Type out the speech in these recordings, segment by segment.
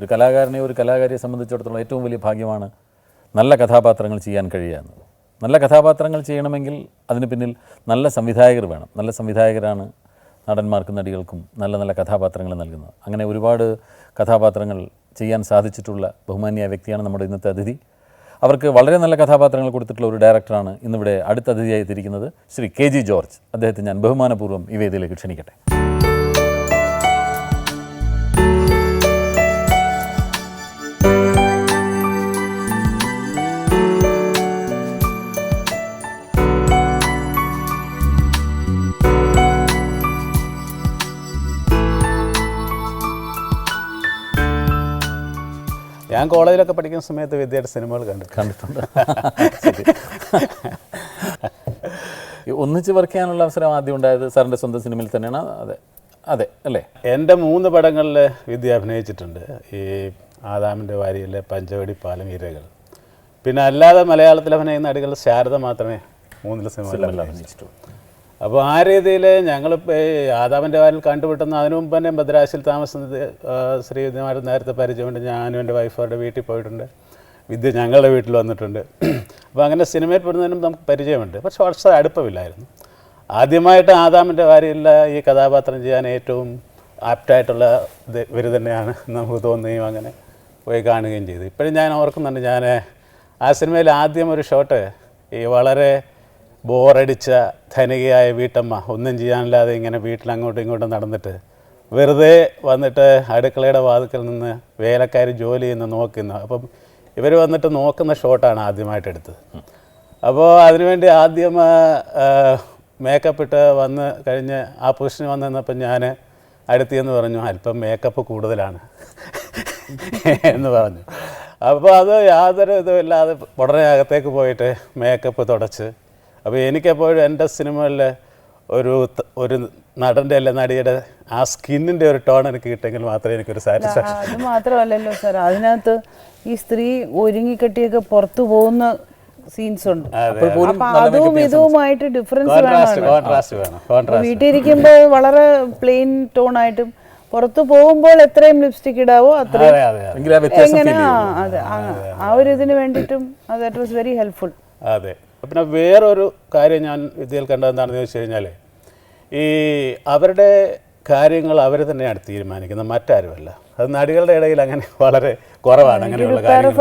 ഒരു കലാകാരനെ ഒരു കലാകാരിയെ സംബന്ധിച്ചിടത്തോളം ഏറ്റവും വലിയ ഭാഗ്യമാണ് നല്ല കഥാപാത്രങ്ങൾ ചെയ്യാൻ കഴിയുക നല്ല കഥാപാത്രങ്ങൾ ചെയ്യണമെങ്കിൽ അതിന് പിന്നിൽ നല്ല സംവിധായകർ വേണം. നല്ല സംവിധായകരാണ് നടന്മാർക്കും നടികൾക്കും നല്ല നല്ല കഥാപാത്രങ്ങൾ നൽകുന്നത്. അങ്ങനെ ഒരുപാട് കഥാപാത്രങ്ങൾ ചെയ്യാൻ സാധിച്ചിട്ടുള്ള ബഹുമാന്യ വ്യക്തിയാണ് നമ്മുടെ ഇന്നത്തെ അതിഥി. അവർക്ക് വളരെ നല്ല കഥാപാത്രങ്ങൾ കൊടുത്തിട്ടുള്ള ഒരു ഡയറക്ടറാണ് ഇന്നിവിടെ അടുത്ത അതിഥിയായി എത്തിയിരിക്കുന്നത് ശ്രീ കെ ജി ജോർജ്. അദ്ദേഹത്തെ ഞാൻ ബഹുമാനപൂർവം ഈ വേദിയിലേക്ക് ക്ഷണിക്കട്ടെ. ഞാൻ കോളേജിലൊക്കെ പഠിക്കുന്ന സമയത്ത് വിദ്യയുടെ സിനിമകൾ കണ്ടു കണ്ടിട്ടുണ്ട്. ഒന്നിച്ച് വർക്ക് ചെയ്യാനുള്ള അവസരം ആദ്യം ഉണ്ടായത് സാറിന്റെ സ്വന്തം സിനിമയിൽ തന്നെയാണ്. അതെ. അതെ അല്ലേ? എന്റെ മൂന്ന് പടങ്ങളിൽ വിദ്യ അഭിനയിച്ചിട്ടുണ്ട്. ഈ ആദാമിന്റെ വാരിയിലെ പഞ്ചവടി പാലം ഇരകൾ. പിന്നെ അല്ലാതെ മലയാളത്തിൽ അഭിനയിക്കുന്ന നടികൾ ശാരദ മാത്രമേ മൂന്നിൽ സിനിമകളിൽ അഭിനയിച്ചിട്ടുള്ളൂ. അപ്പോൾ ആ രീതിയിൽ ഞങ്ങളിപ്പോൾ ഈ ആദാമിന്റെ വാരിൽ കണ്ടുപിട്ടുന്ന അതിനു മുമ്പ് തന്നെ ഭദ്രാശിയിൽ താമസം ശ്രീവിദ്യമാർ നേരത്തെ പരിചയമുണ്ട്. ഞാനും എന്റെ വൈഫോടെ വീട്ടിൽ പോയിട്ടുണ്ട്. വിദ്യ ഞങ്ങളുടെ വീട്ടിൽ വന്നിട്ടുണ്ട്. അപ്പോൾ അങ്ങനെ സിനിമയിൽ പെടുന്നതിനും നമുക്ക് പരിചയമുണ്ട്. പക്ഷെ വളരെ അടുപ്പമില്ലായിരുന്നു. ആദ്യമായിട്ട് ആദാമിന്റെ വാരിയില്ല ഈ കഥാപാത്രം ചെയ്യാൻ ഏറ്റവും ആപ്റ്റായിട്ടുള്ള ഇവർ തന്നെയാണ് നമുക്ക് തോന്നുകയും അങ്ങനെ പോയി കാണുകയും ചെയ്തു. ഇപ്പോഴും ഞാൻ ഓർക്കുന്നുണ്ട് ഞാൻ ആ സിനിമയിൽ ആദ്യം ഒരു ഷോട്ട് ഈ വളരെ ബോറടിച്ച ധനികയായ വീട്ടമ്മ ഒന്നും ചെയ്യാനില്ലാതെ ഇങ്ങനെ വീട്ടിൽ അങ്ങോട്ടും ഇങ്ങോട്ടും നടന്നിട്ട് വെറുതെ വന്നിട്ട് അടുക്കളയുടെ വാതുക്കൽ നിന്ന് വേലക്കാർ ജോലി ചെയ്യുന്ന നോക്കുന്നു. അപ്പം ഇവർ വന്നിട്ട് നോക്കുന്ന ഷോട്ടാണ് ആദ്യമായിട്ട് എടുത്തത്. അപ്പോൾ അതിനുവേണ്ടി ആദ്യം മേക്കപ്പ് ഇട്ട് വന്ന് കഴിഞ്ഞ് ആ പൊസിഷന് വന്ന് നിന്നപ്പോൾ ഞാൻ അടുത്തിയെന്ന് പറഞ്ഞു അല്പം മേക്കപ്പ് കൂടുതലാണ് എന്ന് പറഞ്ഞു. അപ്പോൾ അത് യാതൊരു ഇതുമില്ലാതെ ഉടനെ അകത്തേക്ക് പോയിട്ട് മേക്കപ്പ് തുടച്ച് അപ്പോൾ എനിക്കെപ്പോഴും എന്റെ സിനിമകളിൽ ഒരു ഒരു നടന്റെ അല്ല നടിയുടെ ആ സ്കിന്നിന്റെ ഒരു ടോൺ എനിക്ക് കിട്ടിയെങ്കിൽ മാത്രമേ എനിക്കൊരു സാറ്റിസ്ഫാക്ഷൻ അത് മാത്രമല്ലല്ലോ സാർ. അതിനകത്ത് ഈ സ്ത്രീ ഒരുങ്ങിക്കെട്ടിയൊക്കെ പുറത്തു പോകുന്ന സീൻസ് ഉണ്ട്. അതും ഇതുമായിട്ട് ഡിഫറൻസ് കോൺട്രാസ്റ്റ് കോൺട്രാസ്റ്റ് വേണം വീട്ടിലിരിക്കുമ്പോൾ വളരെ പ്ലെയിൻ ടോൺ ആയിട്ടും പുറത്തു പോകുമ്പോൾ എത്രയും ലിപ്സ്റ്റിക് ഇടാവോ അത്രയും അതെ അതെ അതെ. ആ എങ്ങനെ? അതെ ഒരു ഇതിന് വേണ്ടിയിട്ടും ദാറ്റ് വാസ് വെരി ഹെൽപ്ഫുൾ അതെ. പിന്നെ വേറൊരു കാര്യം ഞാൻ വിദ്യയിൽ കണ്ടതെന്താണെന്ന് ചോദിച്ചു കഴിഞ്ഞാൽ ഈ അവരുടെ കാര്യങ്ങൾ അവർ തന്നെയാണ് തീരുമാനിക്കുന്നത് മറ്റാരുമല്ല. അത് നടികളുടെ ഇടയിൽ അങ്ങനെ വളരെ കുറവാണ് അങ്ങനെയുള്ള കാര്യങ്ങൾ.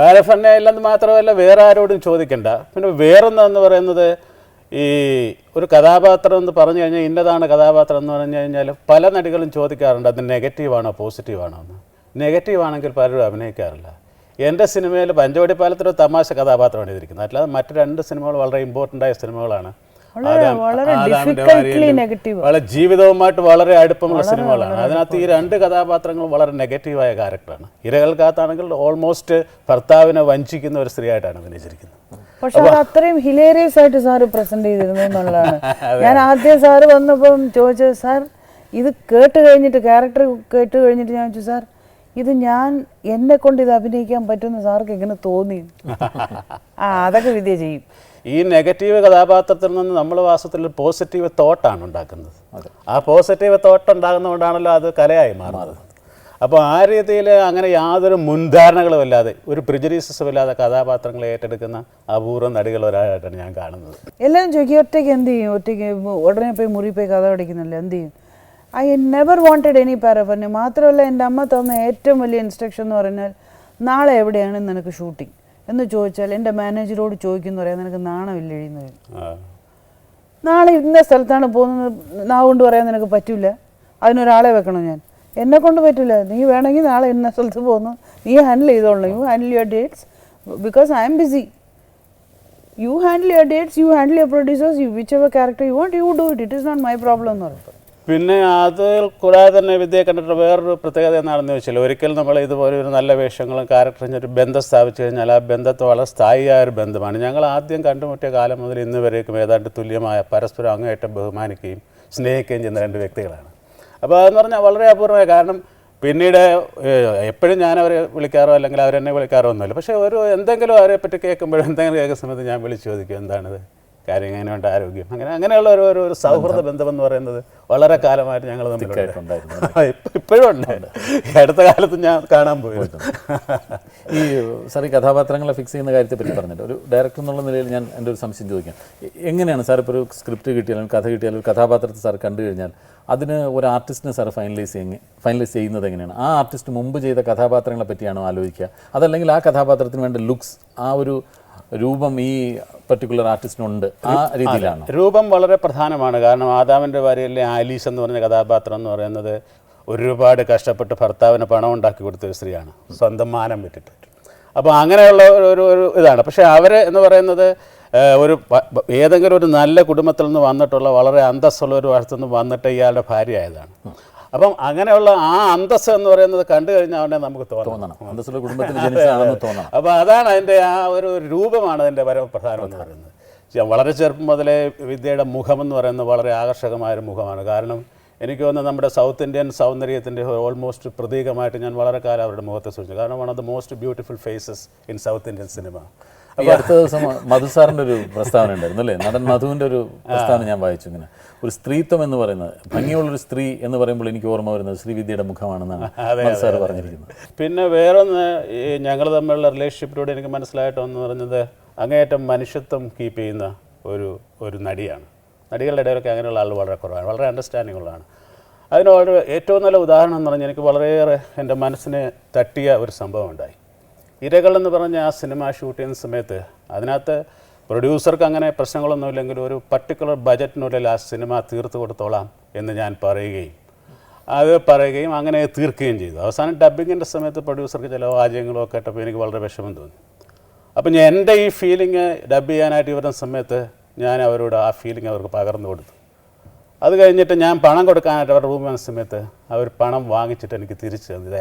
പാരഫർണിയ ഇല്ലെന്ന് മാത്രമല്ല വേറെ ആരോടും ചോദിക്കണ്ട. പിന്നെ വേറൊന്നെന്ന് പറയുന്നത് ഈ ഒരു കഥാപാത്രം എന്ന് പറഞ്ഞു കഴിഞ്ഞാൽ ഇന്നതാണ് കഥാപാത്രം എന്ന് പറഞ്ഞു കഴിഞ്ഞാൽ പല നടികളും ചോദിക്കാറുണ്ട് അത് നെഗറ്റീവാണോ പോസിറ്റീവാണോ എന്ന്. നെഗറ്റീവാണെങ്കിൽ പലരും അഭിനയിക്കാറില്ല. എന്റെ സിനിമയിൽ പഞ്ചവടി പാലത്തിലൊരു തമാശ കഥാപാത്രമാണ് ചെയ്തിരിക്കുന്നത്. അല്ലാതെ മറ്റു രണ്ട് സിനിമകൾ വളരെ ഇമ്പോർട്ടന്റ് ആയ സിനിമകളാണ്. വളരെ ജീവിതവുമായിട്ട് വളരെ അടുപ്പമുള്ള സിനിമകളാണ്. അതിനകത്ത് ഈ രണ്ട് കഥാപാത്രങ്ങൾ വളരെ നെഗറ്റീവായ ക്യാരക്ടറാണ് ഇരകൾക്കകത്താണെങ്കിൽ ഓൾമോസ്റ്റ് ഭർത്താവിനെ വഞ്ചിക്കുന്ന ഒരു സ്ത്രീയായിട്ടാണ് അഭിനയിച്ചിരിക്കുന്നത്. പക്ഷെ അത് അത്രയും ഹിലേറിയസ് ആയിട്ട് സാറ് പ്രസന്റ് ചെയ്തിരുന്നു എന്നുള്ളതാണ്. ഞാൻ ആദ്യം സാറ് വന്നപ്പം ചോദിച്ചത് സാർ ഇത് കേട്ട് കഴിഞ്ഞിട്ട് ക്യാരക്ടർ കേട്ട് കഴിഞ്ഞിട്ട് ഞാൻ ചോദിച്ചു സാർ ഇത് ഞാൻ എന്നെ കൊണ്ട് ഇത് അഭിനയിക്കാൻ പറ്റുന്ന സാർക്ക് എങ്ങനെ തോന്നി? ആ അതൊക്കെ വിദ്യ ചെയ്യും. ഈ നെഗറ്റീവ് കഥാപാത്രത്തിൽ നിന്ന് നമ്മൾ വാസ്തവത്തിൽ പോസിറ്റീവ് തോട്ടാണ് ഉണ്ടാക്കുന്നത്. ആ പോസിറ്റീവ് തോട്ട് ഉണ്ടാകുന്നതുകൊണ്ടാണല്ലോ അത് കലയായി മാറുന്നത്. അപ്പോൾ ആ രീതിയിൽ അങ്ങനെ യാതൊരു മുൻധാരണകളും ഇല്ലാതെ ഒരു പ്രിജരീസസും ഇല്ലാതെ കഥാപാത്രങ്ങളെ ഏറ്റെടുക്കുന്ന അപൂർവ നടികൾ ഒരാളായിട്ടാണ് ഞാൻ കാണുന്നത്. എല്ലാവരും ചോദിക്കും ഒറ്റയ്ക്ക് എന്ത് ചെയ്യും? ഒറ്റയ്ക്ക് ഉടനെ പോയി മുറി പോയി കഥ പഠിക്കുന്നില്ല? എന്ത് ചെയ്യും? I never wanted any paraphernalia മാത്രമല്ല എന്റെ അമ്മ തന്ന ഏറ്റവും വലിയ ഇൻസ്ട്രക്ഷൻ എന്ന് പറഞ്ഞാൽ നാളെ എവിടെയാണ് നിനക്ക് ഷൂട്ടിംഗ് എന്ന് ചോദിച്ചാൽ എന്റെ മാനേജറോട് ചോദിക്കുന്നു പറയാം നിനക്ക് നാണമില്ല എഴുതുന്നു. നാളെ ഇന്ന സ്ഥലത്താണ് പോകുന്നത്? നാ കൊണ്ട് പറയാൻ നിനക്ക് പറ്റില്ല. അതിനൊരാളെ വെക്കണം ഞാൻ. എന്നെ കൊണ്ട് പറ്റില്ല. നീ വേണമെങ്കിൽ നാളെ ഇന്ന സ്ഥലത്ത് പോകുന്നു. നീ handle ചെയ്തോളണം. You handle your dates because I'm busy you handle your dates you handle your producers you whichever character you want you do it it is not my problem എന്ന് പറയും. പിന്നെ അത് കൂടാതെ തന്നെ വിദ്യയെ കണ്ടിട്ട് വേറൊരു പ്രത്യേകത എന്നാണെന്ന് ചോദിച്ചാൽ ഒരിക്കൽ നമ്മൾ ഇതുപോലെ ഒരു നല്ല വേഷങ്ങളും ക്യാരക്ടറും ഒരു ബന്ധം സ്ഥാപിച്ചു കഴിഞ്ഞാൽ ആ ബന്ധത്തെ വളരെ സ്ഥായിയായ ഒരു ബന്ധമാണ്. ഞങ്ങൾ ആദ്യം കണ്ടുമുട്ടിയ കാലം മുതൽ ഇന്ന് വരേക്കും ഏതാണ്ട് തുല്യമായ പരസ്പരം അങ്ങേയറ്റം ബഹുമാനിക്കുകയും സ്നേഹിക്കുകയും ചെയ്യുന്ന രണ്ട് വ്യക്തികളാണ്. അപ്പോൾ അതെന്ന് പറഞ്ഞാൽ വളരെ അപൂർവമായ കാരണം പിന്നീട് എപ്പോഴും ഞാൻ അവരെ വിളിക്കാറോ അല്ലെങ്കിൽ അവരെന്നെ വിളിക്കാറോ ഒന്നുമില്ല. പക്ഷേ ഒരു എന്തെങ്കിലും അവരെ പറ്റി കേൾക്കുമ്പോഴും എന്തെങ്കിലും കേൾക്കുന്ന സമയത്ത് ഞാൻ വിളിച്ച് ചോദിക്കും എന്താണിത്? കാര്യം എങ്ങനെയുണ്ട് ആരോഗ്യം. അങ്ങനെ അങ്ങനെയുള്ള ഒരു ഒരു- സൗഹൃദ ബന്ധം. എന്ന് പറയുന്നത് വളരെ കാലമായിട്ട് ഞങ്ങൾ തമ്മിൽ ഇപ്പോഴും ഉണ്ട്. അടുത്ത കാലത്ത് ഞാൻ കാണാൻ പോയിരുന്നു. ഈ സാർ ഈ കഥാപാത്രങ്ങളെ ഫിക്സ് ചെയ്യുന്ന കാര്യത്തെ പറ്റി പറഞ്ഞിട്ട് ഒരു ഡയറക്ടർ എന്നുള്ള നിലയിൽ ഞാൻ എന്റെ ഒരു സംശയം ചോദിക്കാം. എങ്ങനെയാണ് സാർ ഇപ്പോൾ ഒരു സ്ക്രിപ്റ്റ് കിട്ടിയാലും കഥ കിട്ടിയാലും ഒരു കഥാപാത്രത്തെ സാർ കണ്ടു കഴിഞ്ഞാൽ അതിന് ഒരു ആർട്ടിസ്റ്റിനെ സാർ ഫൈനലൈസ് ചെയ്യുന്ന ഫൈനലൈസ് ചെയ്യുന്നത് എങ്ങനെയാണ്? ആ ആർട്ടിസ്റ്റ് മുമ്പ് ചെയ്ത കഥാപാത്രങ്ങളെ പറ്റിയാണോ ആലോചിക്കുക? അതല്ലെങ്കിൽ ആ കഥാപാത്രത്തിന് വേണ്ട ലുക്സ് ആ ഒരു രൂപം ഈ പർട്ടിക്കുലർ ആർട്ടിസ്റ്റിനുണ്ട് ആ രീതിയിലാണ്. രൂപം വളരെ പ്രധാനമാണ്. കാരണം ആദാമിന്റെ ഭാര്യയിലെ ആലീസ് എന്ന് പറഞ്ഞ കഥാപാത്രം എന്ന് പറയുന്നത് ഒരുപാട് കഷ്ടപ്പെട്ട് ഭർത്താവിന് പണം ഉണ്ടാക്കി കൊടുത്ത ഒരു സ്ത്രീയാണ്. സ്വന്തം മാനം വിട്ടിട്ട് അപ്പോൾ അങ്ങനെയുള്ള ഒരു ഒരു ഇതാണ്. പക്ഷേ അവർ എന്ന് പറയുന്നത് ഒരു ഏതെങ്കിലും ഒരു നല്ല കുടുംബത്തിൽ നിന്ന് വന്നിട്ടുള്ള വളരെ അന്തസ്സുള്ള ഒരു വശത്തു നിന്ന് വന്നിട്ട് ഇയാളുടെ ഭാര്യ ആയതാണ്. അപ്പം അങ്ങനെയുള്ള ആ അന്തസ് എന്ന് പറയുന്നത് കണ്ടു കഴിഞ്ഞാൽ അവനെ നമുക്ക് തോന്നണം. അന്തസ്സുള്ള കുടുംബത്തിൽ ജനിച്ചതാണെന്ന് തോന്നണം. അപ്പോൾ അതാണ് അതിന്റെ ആ ഒരു രൂപമാണ് അതിന്റെ പരമപ്രധാനം എന്ന് പറയുന്നത്. വളരെ ചെറുപ്പം മുതലേ വിദ്യയുടെ മുഖം എന്ന് പറയുന്നത് വളരെ ആകർഷകമായ ഒരു മുഖമാണ്. കാരണം എനിക്ക് തോന്നുന്നു നമ്മുടെ സൗത്ത് ഇന്ത്യൻ സൗന്ദര്യത്തിന്റെ ഓൾമോസ്റ്റ് പ്രതീകമായിട്ട് ഞാൻ വളരെ കാലം അവരുടെ മുഖത്തെ സൂക്ഷിച്ചു. കാരണം one of the most beautiful faces in south Indian cinema ഈ അടുത്ത ദിവസം മധു സാറിന്റെ ഒരു പ്രസ്താവന ഉണ്ടായിരുന്നു അല്ലേ? നടൻ മധുവിന്റെ ഒരു പ്രസ്താവന ഞാൻ വായിച്ചു ഇങ്ങനെ. ഒരു സ്ത്രീത്വം എന്ന് പറയുന്നത് ഭംഗിയുള്ളൊരു സ്ത്രീ എന്ന് പറയുമ്പോൾ എനിക്ക് ഓർമ്മ വരുന്നത് ശ്രീവിദ്യയുടെ മുഖമാണെന്നാണ് മധു സാർ പറഞ്ഞിരിക്കുന്നത്. പിന്നെ വേറൊന്ന് ഈ ഞങ്ങൾ തമ്മിലുള്ള റിലേഷൻഷിപ്പിലൂടെ എനിക്ക് മനസ്സിലായിട്ടെന്ന് പറഞ്ഞത് അങ്ങേയറ്റം മനുഷ്യത്വം കീപ്പ് ചെയ്യുന്ന ഒരു ഒരു നടിയാണ്. നടികളുടെ ഇടയിലൊക്കെ അങ്ങനെയുള്ള ആൾ വളരെ കുറവാണ് വളരെ അണ്ടർസ്റ്റാൻഡിംഗ് ഉള്ളതാണ് അതിന് വളരെ ഏറ്റവും നല്ല ഉദാഹരണം എന്ന് പറഞ്ഞാൽ എനിക്ക് വളരെയേറെ എന്റെ മനസ്സിനെ തട്ടിയ ഒരു സംഭവം ഉണ്ടായി. ഇരകൾ എന്ന് പറഞ്ഞ ആ സിനിമ ഷൂട്ട് ചെയ്യുന്ന സമയത്ത് അതിനകത്ത് പ്രൊഡ്യൂസർക്ക് അങ്ങനെ പ്രശ്നങ്ങളൊന്നുമില്ലെങ്കിലും ഒരു പർട്ടിക്കുലർ ബജറ്റിനുള്ളിൽ ആ സിനിമ തീർത്തു കൊടുത്തോളാം എന്ന് ഞാൻ പറയുകയും അത് പറയുകയും അങ്ങനെ തീർക്കുകയും ചെയ്തു. അവസാനം ഡബ്ബിങ്ങിന്റെ സമയത്ത് പ്രൊഡ്യൂസർക്ക് ചില വാചകങ്ങളോ കേട്ടപ്പോൾ എനിക്ക് വളരെ വിഷമം തോന്നി. അപ്പം ഞാൻ എന്റെ ഈ ഫീലിംഗ് ഡബ് ചെയ്യാനായിട്ട് വരുന്ന സമയത്ത് ഞാൻ അവരോട് ആ ഫീലിംഗ് അവർക്ക് പകർന്നു കൊടുത്തു. അത് കഴിഞ്ഞിട്ട് ഞാൻ പണം കൊടുക്കാനായിട്ട് അവരുടെ റൂമിൽ വന്ന സമയത്ത് അവർ പണം വാങ്ങിച്ചിട്ട് എനിക്ക് തിരിച്ച് തന്നു ഇത്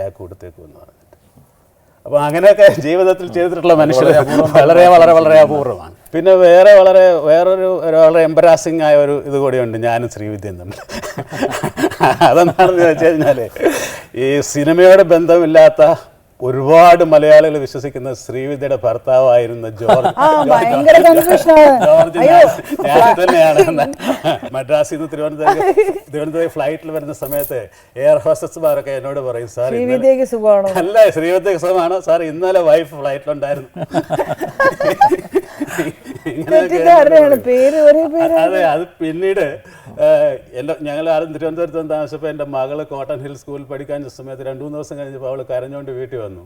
എന്ന് പറഞ്ഞിട്ട് അപ്പോൾ അങ്ങനെയൊക്കെ ജീവിതത്തിൽ ചെയ്തിട്ടുള്ള മനുഷ്യർ വളരെ വളരെ വളരെ അപൂർവമാണ്. പിന്നെ വേറെ വളരെ വേറൊരു വളരെ എംബറാസിങ് ആയ ഒരു ഇത് കൂടിയുണ്ട് ഞാനും ശ്രീവിദ്യ തമ്മിൽ. അതെന്താണെന്ന് വെച്ച് കഴിഞ്ഞാൽ ഈ സിനിമയോട് ബന്ധമില്ലാത്ത ഒരുപാട് മലയാളികൾ വിശ്വസിക്കുന്ന ശ്രീവിദ്യയുടെ ഭർത്താവായിരുന്ന ജോർജ്. ഞാൻ- തന്നെയാണ്. മദ്രാസിൽ നിന്ന് തിരുവനന്തപുരം തിരുവനന്തപുരം ഫ്ലൈറ്റിൽ വരുന്ന സമയത്ത് എയർ ഹോസ്റ്റസ്മാരൊക്കെ എന്നോട് പറയും സാർ അല്ല ശ്രീവിദ്യക്ക് സുഖമാണോ? അല്ല ശ്രീവദ്യ സുഖമാണ്. സാർ ഇന്നലെ വൈഫ് ഫ്ലൈറ്റിലുണ്ടായിരുന്നു അതെ അത് പിന്നീട് എന്റെ ഞങ്ങൾ ആരും തിരുവനന്തപുരത്ത് താമസിച്ചപ്പോ താമസിച്ചപ്പോൾ എന്റെ മകൾ കോട്ടൺ ഹിൽ സ്കൂളിൽ പഠിക്കാൻ സമയത്ത് രണ്ടു മൂന്ന് ദിവസം കഴിഞ്ഞപ്പോൾ അവൾ കരഞ്ഞുകൊണ്ട് വീട്ടിൽ വന്നു.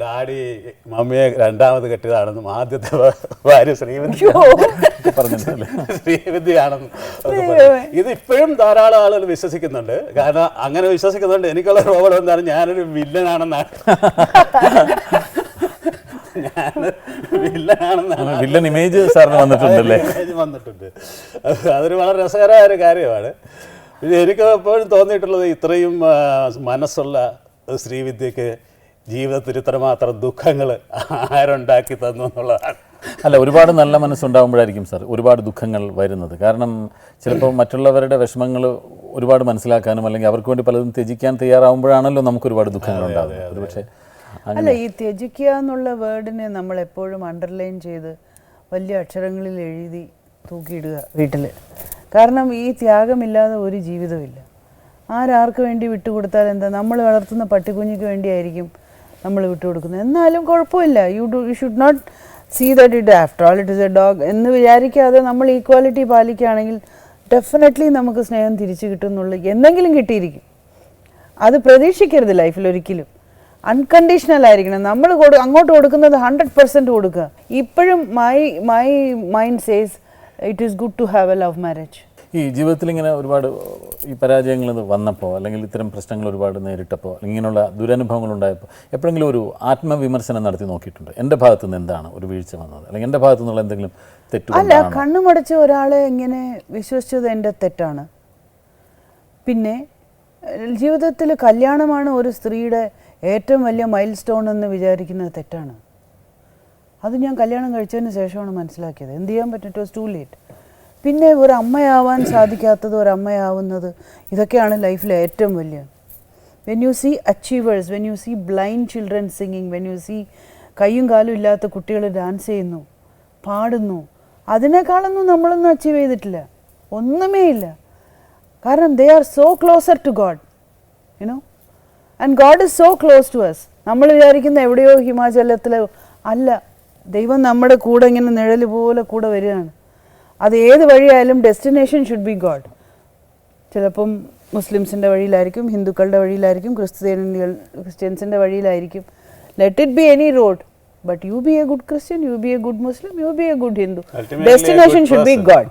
ഡാഡി മമ്മിയെ രണ്ടാമത് കെട്ടിയതാണെന്നും ആദ്യത്തെ ഭാര്യ ശ്രീവിദ്യ പറഞ്ഞിട്ടല്ലേ ശ്രീവിദ്യയാണെന്നും. ഇത് ഇപ്പോഴും ധാരാളം ആളുകൾ വിശ്വസിക്കുന്നുണ്ട്. കാരണം അങ്ങനെ വിശ്വസിക്കുന്നുണ്ട്. എനിക്കുള്ള റോൾ എന്താണ്? ഞാനൊരു വില്ലനാണെന്നാണ്. ഞാൻ വില്ലനാണെന്നാണ്. വില്ലൻ ഇമേജ് സാറിന് വന്നിട്ടുണ്ടല്ലേ? ഇമേജ് വന്നിട്ടുണ്ട്. അതൊരു വളരെ രസകരമായ ഒരു കാര്യമാണ്. എനിക്ക് എപ്പോഴും തോന്നിയിട്ടുള്ളത് ഇത്രയും മനസ്സുള്ള ശ്രീവിദ്യക്ക് ജീവിതത്തിൽ ഇത്രമാത്രം ദുഃഖങ്ങൾ ആരുണ്ടാക്കി തന്നു എന്നുള്ളതാണ്. അല്ല ഒരുപാട് നല്ല മനസ്സുണ്ടാകുമ്പോഴായിരിക്കും സാർ ഒരുപാട് ദുഃഖങ്ങൾ വരുന്നത്. കാരണം ചിലപ്പോൾ മറ്റുള്ളവരുടെ വിഷമങ്ങൾ ഒരുപാട് മനസ്സിലാക്കാനും അല്ലെങ്കിൽ അവർക്ക് വേണ്ടി പലതും ത്യജിക്കാൻ തയ്യാറാവുമ്പോഴാണല്ലോ നമുക്ക് ഒരുപാട് ദുഃഖങ്ങൾ ഉണ്ടാകുന്നത്. ഒരുപക്ഷെ അല്ല ഈ ത്യജിക്കുക എന്നുള്ള വേർഡിനെ നമ്മൾ എപ്പോഴും അണ്ടർലൈൻ ചെയ്ത് വലിയ അക്ഷരങ്ങളിൽ എഴുതി തൂക്കിയിടുക വീട്ടിൽ കാരണം ഈ ത്യാഗമില്ലാതെ ഒരു ജീവിതമില്ല ആരാർക്ക് വേണ്ടി വിട്ടുകൊടുത്താൽ എന്താ? നമ്മൾ വളർത്തുന്ന പട്ടിക്കുഞ്ഞിക്ക് വേണ്ടിയായിരിക്കും നമ്മൾ വിട്ടുകൊടുക്കുന്നത്. എന്നാലും കുഴപ്പമില്ല. You do you should not see that it after all it is a dog എന്ന് വിചാരിക്കാതെ നമ്മൾ ഈക്വാലിറ്റി പാലിക്കുകയാണെങ്കിൽ ഡെഫിനറ്റ്ലി നമുക്ക് സ്നേഹം തിരിച്ചു കിട്ടും എന്നുള്ള എന്തെങ്കിലും കിട്ടിയിരിക്കും. അത് പ്രതീക്ഷിക്കരുത് ലൈഫിൽ ഒരിക്കലും. അൺകണ്ടീഷണൽ ആയിരിക്കണം. നമ്മൾ കൊടു അങ്ങോട്ട് കൊടുക്കുന്നത് ഹൺഡ്രഡ് പെർസെന്റ് കൊടുക്കുക. ഇപ്പോഴും my my mind says it is good to have a love marriage ഈ ജീവിതത്തിൽ ഇങ്ങനെ ഒരുപാട് ഈ പരാജയങ്ങൾ വന്നപ്പോൾ അല്ലെങ്കിൽ ഇത്തരം പ്രശ്നങ്ങൾ ഒരുപാട് നേരിട്ടപ്പോൾ അല്ലെങ്കിൽ ഇങ്ങനെയുള്ള ദുരനുഭവങ്ങൾ ഉണ്ടായപ്പോൾ എപ്പോഴെങ്കിലും ഒരു ആത്മവിമർശനം നടത്തി നോക്കിയിട്ടുണ്ട്. എന്റെ ഭാഗത്തു നിന്ന് എന്താണ് ഒരു വീഴ്ച വന്നത്? അല്ലെങ്കിൽ എന്റെ ഭാഗത്തു നിന്നുള്ള എന്തെങ്കിലും അല്ല തെറ്റുകൊണ്ടാണ് കണ്ണുമടച്ച് ഒരാളെ എങ്ങനെ വിശ്വസിച്ചത് എന്റെ തെറ്റാണ്? പിന്നെ ജീവിതത്തിൽ കല്യാണമാണ് ഒരു സ്ത്രീയുടെ ഏറ്റവും വലിയ മൈൽ സ്റ്റോൺ എന്ന് വിചാരിക്കുന്നത് തെറ്റാണ്. അത് ഞാൻ കല്യാണം കഴിച്ചതിന് ശേഷമാണ് മനസ്സിലാക്കിയത്. എന്ത് ചെയ്യാൻ പറ്റും? ഇറ്റ് വാസ് ടു ലേറ്റ് പിന്നെ ഒരു അമ്മയാവാൻ സാധിക്കാത്തത് ഒരു അമ്മയാവുന്നത് ഇതൊക്കെയാണ് ലൈഫിലെ ഏറ്റവും വലിയ. When you see achievers when you see blind children singing when you see കയ്യും കാലും ഇല്ലാത്ത കുട്ടികൾ ഡാൻസ് ചെയ്യുന്നു പാടുന്നു അതിനേക്കാളൊന്നും നമ്മളൊന്നും അച്ചീവ് ചെയ്തിട്ടില്ല. ഒന്നുമേ ഇല്ല കാരണം they are so closer to God you know and God is so close to us നമ്മൾ വിചാരിക്കുന്ന എവിടെയോ ഹിമാചലത്തിലോ അല്ല ദൈവം നമ്മുടെ കൂടെ ഇങ്ങനെ നിഴൽ പോലെ കൂടെ വരികയാണ്. അത് ഏത് വഴിയായാലും ഡെസ്റ്റിനേഷൻ ഷുഡ് ബി ഗോഡ് ചിലപ്പം മുസ്ലിംസിന്റെ വഴിയിലായിരിക്കും ഹിന്ദുക്കളുടെ വഴിയിലായിരിക്കും ക്രിസ്ത്യാനികൾ ക്രിസ്ത്യൻസിന്റെ വഴിയിലായിരിക്കും. Let it be any road but you be a good Christian you be a good Muslim you be a good Hindu a destination should be. God